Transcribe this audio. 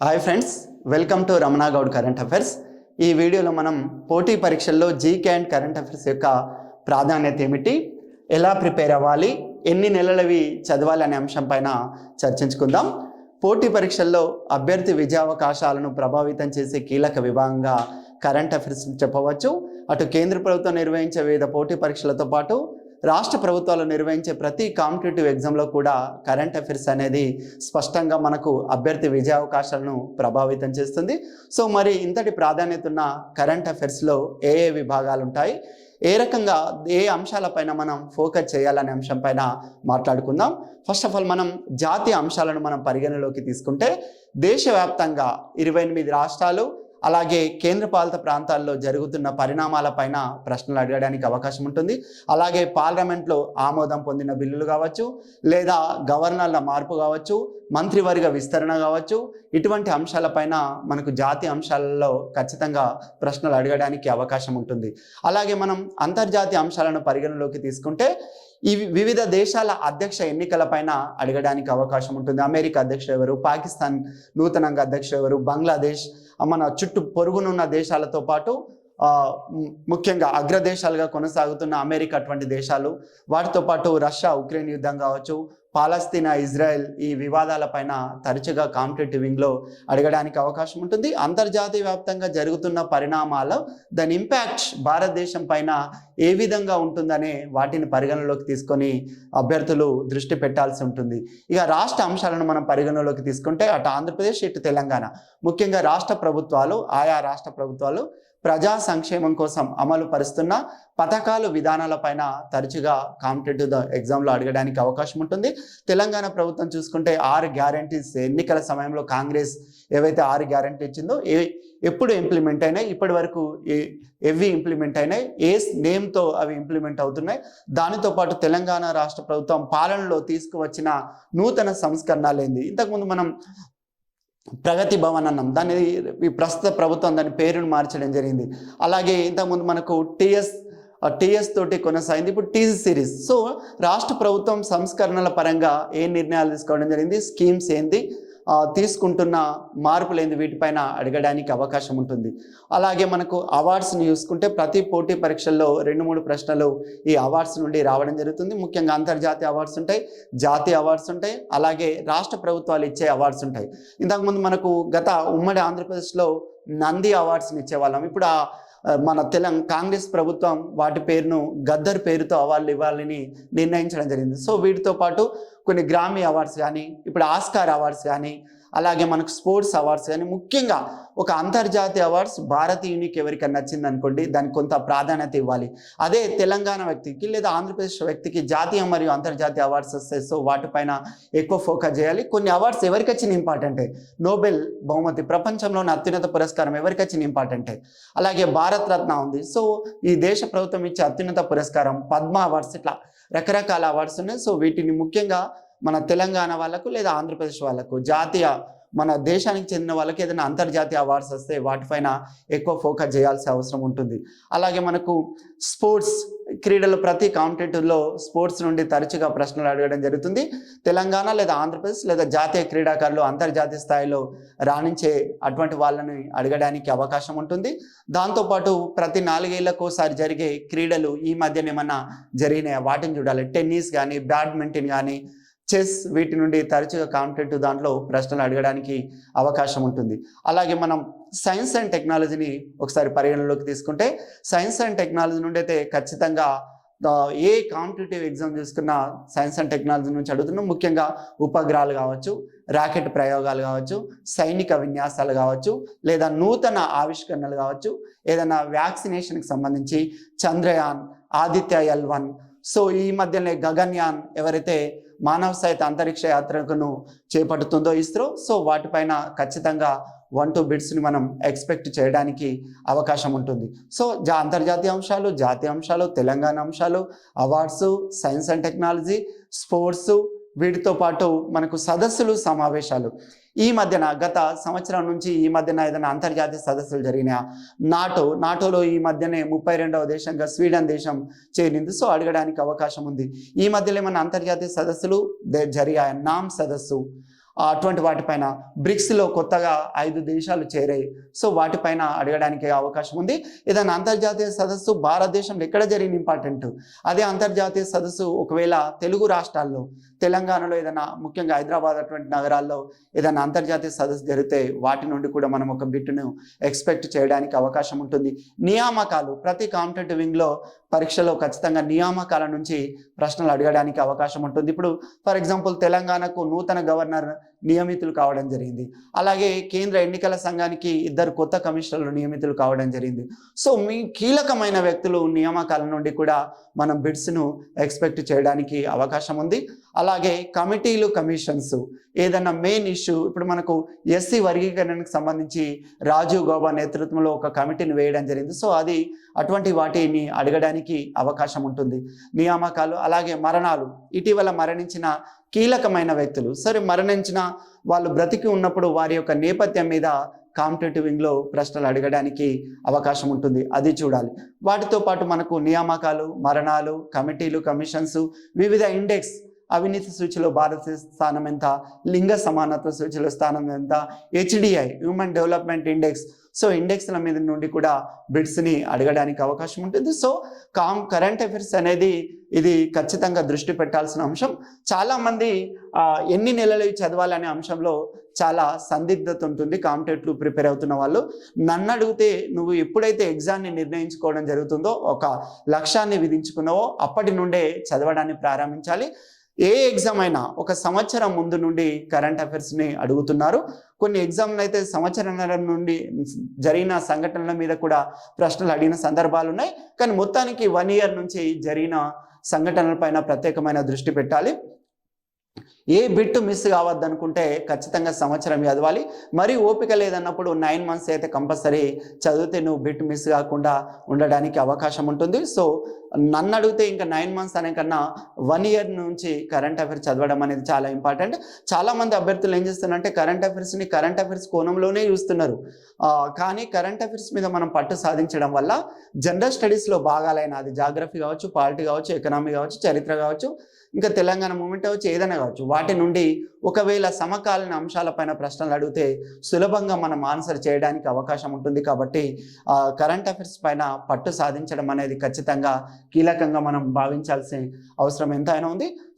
Hi friends welcome to Ramana Goud current affairs ఈ వీడియోలో మనం పోటీ పరీక్షల్లో జీకే అండ్ కరెంట్ అఫైర్స్ యొక్క ప్రాధాన్యత ఏమిటి ఎలా ప్రిపేర్ అవ్వాలి ఎన్ని నెలలవి చదవాలి అనే అంశం పైన చర్చించుకుందాం. పోటీ పరీక్షల్లో అభ్యర్థి విజయావకాశాలను ప్రభావితం చేసే కీలక విభాగంగా కరెంట్ అఫైర్స్ చెప్పవచ్చు. అటు కేంద్ర ప్రభుత్వం నిర్వహించే వివిధ పోటీ పరీక్షలతో పాటు రాష్ట్ర ప్రభుత్వాలు నిర్వహించే ప్రతి కాంపిటేటివ్ ఎగ్జామ్లో కూడా కరెంట్ అఫైర్స్ అనేది స్పష్టంగా మనకు అభ్యర్థి విజయావకాశాలను ప్రభావితం చేస్తుంది. సో మరి ఇంతటి ప్రాధాన్యత ఉన్న కరెంట్ అఫైర్స్లో ఏ ఏ విభాగాలు ఉంటాయి? ఏ రకంగా ఏ అంశాలపైన మనం ఫోకస్ చేయాలనే అంశం పైన మాట్లాడుకుందాం. ఫస్ట్ ఆఫ్ ఆల్ మనం జాతీయ అంశాలను మనం పరిగణలోకి తీసుకుంటే దేశవ్యాప్తంగా ఇరవై ఎనిమిది రాష్ట్రాలు అలాగే కేంద్రపాలిత ప్రాంతాల్లో జరుగుతున్న పరిణామాలపైన ప్రశ్నలు అడగడానికి అవకాశం ఉంటుంది. అలాగే పార్లమెంట్లో ఆమోదం పొందిన బిల్లులు కావచ్చు లేదా గవర్నర్ల మార్పు కావచ్చు మంత్రివర్గ విస్తరణ కావచ్చు ఇటువంటి అంశాలపైన మనకు జాతి అంశాలలో ఖచ్చితంగా ప్రశ్నలు అడగడానికి అవకాశం ఉంటుంది. అలాగే మనం అంతర్జాతీయ అంశాలను పరిగణలోకి తీసుకుంటే ఈ వివిధ దేశాల అధ్యక్ష ఎన్నికలపైన అడగడానికి అవకాశం ఉంటుంది. అమెరికా అధ్యక్షుడు ఎవరు? పాకిస్తాన్ నూతనంగా అధ్యక్షుడు ఎవరు? బంగ్లాదేశ్. మన చుట్టూ పొరుగునున్న దేశాలతో పాటు ముఖ్యంగా అగ్రదేశాలుగా కొనసాగుతున్న అమెరికా అటువంటి దేశాలు వాటితో పాటు రష్యా ఉక్రెయిన్ యుద్ధం కావచ్చు పాలస్తీనా ఇజ్రాయెల్ ఈ వివాదాలపైన తరచుగా కాంపిటేటివింగ్లో అడగడానికి అవకాశం ఉంటుంది. అంతర్జాతీయ వ్యాప్తంగా జరుగుతున్న పరిణామాలు దాని ఇంపాక్ట్ భారతదేశం పైన ఏ విధంగా ఉంటుందనే వాటిని పరిగణలోకి తీసుకొని అభ్యర్థులు దృష్టి పెట్టాల్సి ఉంటుంది. ఇక రాష్ట్ర అంశాలను మనం పరిగణలోకి తీసుకుంటే అటు ఆంధ్రప్రదేశ్ ఇటు తెలంగాణ. ముఖ్యంగా రాష్ట్ర ప్రభుత్వాలు ఆయా రాష్ట్ర ప్రభుత్వాలు ప్రజా సంక్షేమం కోసం అమలు పరుస్తున్న పథకాలు విధానాలపైన తరచుగా కాంపిటేటివ్ ఎగ్జామ్లో అడగడానికి అవకాశం ఉంటుంది. తెలంగాణ ప్రభుత్వం చూసుకుంటే ఆరు గ్యారంటీస్ ఎన్నికల సమయంలో కాంగ్రెస్ ఏవైతే ఆరు గ్యారంటీ ఇచ్చిందో ఏ ఎప్పుడు ఇంప్లిమెంట్ అయినాయి ఇప్పటి వరకు ఏ- ఎవి ఇంప్లిమెంట్ అయినాయి ఏ నేమ్తో అవి ఇంప్లిమెంట్ అవుతున్నాయి. దానితో పాటు తెలంగాణ రాష్ట్ర ప్రభుత్వం పాలనలో తీసుకువచ్చిన నూతన సంస్కరణలు ఏంది ఇంతకుముందు మనం ప్రగతి భవన్ అన్నాం. దాన్ని ఈ ప్రస్తుత ప్రభుత్వం దాని పేరును మార్చడం జరిగింది. అలాగే ఇంతకుముందు మనకు టిఎస్ టిఎస్ తోటి కొనసాగింది. ఇప్పుడు టీజీ సిరీస్. సో రాష్ట్ర ప్రభుత్వం సంస్కరణల పరంగా ఏ నిర్ణయాలు తీసుకోవడం జరిగింది? స్కీమ్స్ ఏంది? తీసుకుంటున్న మార్పులు ఏంది వీటిపైన అడగడానికి అవకాశం ఉంటుంది. అలాగే మనకు అవార్డ్స్ని చూసుకుంటే ప్రతి పోటీ పరీక్షల్లో రెండు మూడు ప్రశ్నలు ఈ అవార్డ్స్ నుండి రావడం జరుగుతుంది. ముఖ్యంగా అంతర్జాతీయ అవార్డ్స్ ఉంటాయి జాతీయ అవార్డ్స్ ఉంటాయి అలాగే రాష్ట్ర ప్రభుత్వాలు ఇచ్చే అవార్డ్స్ ఉంటాయి. ఇంతకుముందు మనకు గత ఉమ్మడి ఆంధ్రప్రదేశ్లో నంది అవార్డ్స్ని ఇచ్చేవాళ్ళం. ఇప్పుడు ఆ ఆ, మన తెలంగాణ కాంగ్రెస్ ప్రభుత్వం వాటి పేరును గద్దర్ పేరుతో అవార్డులు ఇవ్వాలని నిర్ణయించడం జరిగింది. సో వీటితో పాటు కొన్ని గ్రామీ అవార్డ్స్ కానీ ఇప్పుడు ఆస్కార్ అవార్డ్స్ కానీ అలాగే మనకు స్పోర్ట్స్ అవార్డ్స్ కానీ ముఖ్యంగా ఒక అంతర్జాతీయ అవార్డ్స్ భారతీయునికి ఎవరికైనా నచ్చింది అనుకోండి దానికి కొంత ప్రాధాన్యత ఇవ్వాలి. అదే తెలంగాణ వ్యక్తికి లేదా ఆంధ్రప్రదేశ్ వ్యక్తికి జాతీయ మరియు అంతర్జాతీయ అవార్డ్స్ వస్తాయి. సో వాటిపైన ఎక్కువ ఫోకస్ చేయాలి. కొన్ని అవార్డ్స్ ఎవరికి వచ్చిన ఇంపార్టెంటే. నోబెల్ బహుమతి ప్రపంచంలోని అత్యున్నత పురస్కారం ఎవరికి వచ్చిన ఇంపార్టెంటే. అలాగే భారత్ రత్న ఉంది. సో ఈ దేశ ప్రభుత్వం ఇచ్చే అత్యున్నత పురస్కారం పద్మ అవార్డ్స్ ఇట్లా రకరకాల అవార్డ్స్ ఉన్నాయి. సో వీటిని ముఖ్యంగా మన తెలంగాణ వాళ్ళకు లేదా ఆంధ్రప్రదేశ్ వాళ్ళకు జాతీయ మన దేశానికి చెందిన వాళ్ళకి ఏదైనా అంతర్జాతీయ అవార్డ్స్ వస్తే వాటిపైన ఎక్కువ ఫోకస్ చేయాల్సిన అవసరం ఉంటుంది. అలాగే మనకు స్పోర్ట్స్ క్రీడలు ప్రతి కాంపిటేటివ్లో స్పోర్ట్స్ నుండి తరచుగా ప్రశ్నలు అడగడం జరుగుతుంది. తెలంగాణ లేదా ఆంధ్రప్రదేశ్ లేదా జాతీయ క్రీడాకారులు అంతర్జాతీయ స్థాయిలో రాణించే అటువంటి వాళ్ళని అడగడానికి అవకాశం ఉంటుంది. దాంతోపాటు ప్రతి నాలుగేళ్ళకు ఒకసారి జరిగే క్రీడలు ఈ మధ్యన ఏమన్నా జరిగినాయా? వాటిని చూడాలి. టెన్నిస్ కానీ బ్యాడ్మింటన్ కానీ చెస్ వీటి నుండి తరచుగా కాంపిటేటివ్ దాంట్లో ప్రశ్నలు అడగడానికి అవకాశం ఉంటుంది. అలాగే మనం సైన్స్ అండ్ టెక్నాలజీని ఒకసారి పరిగణలోకి తీసుకుంటే సైన్స్ అండ్ టెక్నాలజీ నుండి అయితే ఖచ్చితంగా ఏ కాంపిటేటివ్ ఎగ్జామ్ చూసుకున్న సైన్స్ అండ్ టెక్నాలజీ నుంచి అడుగుతున్నాం. ముఖ్యంగా ఉపగ్రహాలు కావచ్చు రాకెట్ ప్రయోగాలు కావచ్చు సైనిక విన్యాసాలు కావచ్చు లేదా నూతన ఆవిష్కరణలు కావచ్చు ఏదైనా వ్యాక్సినేషన్కి సంబంధించి Chandrayaan Aditya L one so ఈ మధ్యనే గగన్యాన్ ఎవరైతే మానవ సహిత అంతరిక్ష యాత్రకును చేపడుతుందో ఇస్రో సో వాటిపైన ఖచ్చితంగా వన్ టూ బిట్స్ని మనం ఎక్స్పెక్ట్ చేయడానికి అవకాశం ఉంటుంది. సో జా అంతర్జాతీయ అంశాలు జాతీయ అంశాలు తెలంగాణ అంశాలు awards science and technology sports వీటితో పాటు మనకు సదస్సులు సమావేశాలు. ఈ మధ్యన గత సంవత్సరం నుంచి ఈ మధ్యన ఏదైనా అంతర్జాతీయ సదస్సులు జరిగినా నాటో నాటోలో ఈ మధ్యనే ముప్పై రెండవ దేశంగా స్వీడన్ దేశం చేరింది. సో అడగడానికి అవకాశం ఉంది. ఈ మధ్యలో ఏమైనా అంతర్జాతీయ సదస్సులు దే- జరిగాయి? నామ్ సదస్సు. అటువంటి వాటిపైన బ్రిక్స్లో కొత్తగా ఐదు దేశాలు చేరాయి. సో వాటిపైన అడగడానికి అవకాశం ఉంది. ఏదైనా అంతర్జాతీయ సదస్సు భారతదేశంలో ఎక్కడ జరిగిన ఇంపార్టెంట్? అదే అంతర్జాతీయ సదస్సు ఒకవేళ తెలుగు రాష్ట్రాల్లో తెలంగాణలో ఏదైనా ముఖ్యంగా హైదరాబాద్ అటువంటి నగరాల్లో ఏదైనా అంతర్జాతీయ సదస్సు జరిగితే వాటి నుండి కూడా మనం ఒక బిట్ను ఎక్స్పెక్ట్ చేయడానికి అవకాశం ఉంటుంది. నియామకాలు ప్రతి కాంపిటేటివ్ వింగ్లో పరీక్షలో ఖచ్చితంగా నియామకాల నుంచి ప్రశ్నలు అడగడానికి అవకాశం ఉంటుంది. ఇప్పుడు ఫర్ ఎగ్జాంపుల్ తెలంగాణకు నూతన గవర్నర్ నియమితులు కావడం జరిగింది. అలాగే కేంద్ర ఎన్నికల సంఘానికి ఇద్దరు కొత్త కమిషనర్లు నియమితులు కావడం జరిగింది. సో మీ కీలకమైన వ్యక్తులు నియామకాల నుండి కూడా మనం బిడ్స్ను ఎక్స్పెక్ట్ చేయడానికి అవకాశం ఉంది. అలాగే కమిటీలు కమిషన్స్ ఏదైనా మెయిన్ ఇష్యూ ఇప్పుడు మనకు ఎస్సీ వర్గీకరణకు సంబంధించి రాజీవ్ గౌబా నేతృత్వంలో ఒక కమిటీని వేయడం జరిగింది. సో అది అటువంటి వాటిని అడగడానికి అవకాశం ఉంటుంది. నియామకాలు అలాగే మరణాలు ఇటీవల మరణించిన కీలకమైన వ్యక్తులు. సరే మరణించిన వాళ్ళు బ్రతికి ఉన్నప్పుడు వారి యొక్క నేపథ్యం మీద కాంపిటేటివ్ వింగ్లో ప్రశ్నలు అడగడానికి అవకాశం ఉంటుంది. అది చూడాలి. వాటితో పాటు మనకు నియామకాలు మరణాలు కమిటీలు కమిషన్స్ వివిధ ఇండెక్స్ అవినీతి సూచిలో భారతదేశ స్థానం ఎంత? లింగ సమానత్వ సూచిలో స్థానం ఎంత? HDI human development index so ఇండెక్స్ల మీద నుండి కూడా బిడ్స్ని అడగడానికి అవకాశం ఉంటుంది. సో కామ్ కరెంట్ అఫైర్స్ అనేది ఇది ఖచ్చితంగా దృష్టి పెట్టాల్సిన అంశం. చాలామంది ఎన్ని నెలలు చదవాలనే అంశంలో చాలా సందిగ్ధత ఉంటుంది. కాంపిటేటివ్ ప్రిపేర్ అవుతున్న వాళ్ళు. నన్ను అడిగితే నువ్వు ఎప్పుడైతే ఎగ్జామ్ని నిర్ణయించుకోవడం జరుగుతుందో ఒక లక్ష్యాన్ని విధించుకున్నావో అప్పటి నుండే చదవడాన్ని ప్రారంభించాలి. ఏ ఎగ్జామ్ అయినా ఒక సంవత్సరం ముందు నుండి కరెంట్ అఫైర్స్ని అడుగుతున్నారు. కొన్ని ఎగ్జామ్లు అయితే సంవత్సరాల నుండి జరిగిన సంఘటనల మీద కూడా ప్రశ్నలు అడిగిన సందర్భాలు ఉన్నాయి. కానీ మొత్తానికి వన్ ఇయర్ నుంచి జరిగిన సంఘటనలపైన ప్రత్యేకమైన దృష్టి పెట్టాలి. ఏ బిట్ మిస్ కావద్దు అనుకుంటే ఖచ్చితంగా సంవత్సరం చదవాలి. మరి ఓపిక లేదన్నప్పుడు నైన్ మంత్స్ అయితే కంపల్సరీ చదివితే నువ్వు బిట్ మిస్ కాకుండా ఉండడానికి అవకాశం ఉంటుంది. సో నన్ను అడిగితే ఇంకా నైన్ మంత్స్ అనే కన్నా వన్ ఇయర్ నుంచి కరెంట్ అఫైర్స్ చదవడం అనేది చాలా ఇంపార్టెంట్. చాలామంది అభ్యర్థులు ఏం చేస్తున్నారంటే కరెంట్ అఫైర్స్ని కరెంట్ అఫైర్స్ కోణంలోనే చూస్తున్నారు. కానీ కరెంట్ అఫైర్స్ మీద మనం పట్టు సాధించడం వల్ల జనరల్ స్టడీస్లో భాగాలైన అది జాగ్రఫీ కావచ్చు పాలిటీ కావచ్చు ఎకనామీ కావచ్చు చరిత్ర కావచ్చు ఇంకా తెలంగాణ మూమెంట్ వచ్చి ఏదైనా కావచ్చు. వాటి నుండి ఒకవేళ సమకాలీన అంశాలపైన ప్రశ్నలు అడిగితే సులభంగా మనం ఆన్సర్ చేయడానికి అవకాశం ఉంటుంది. కాబట్టి కరెంట్ అఫైర్స్ పైన పట్టు సాధించడం అనేది ఖచ్చితంగా కీలకంగా మనం భావించాల్సిన అవసరం ఎంతైనా ఉంది.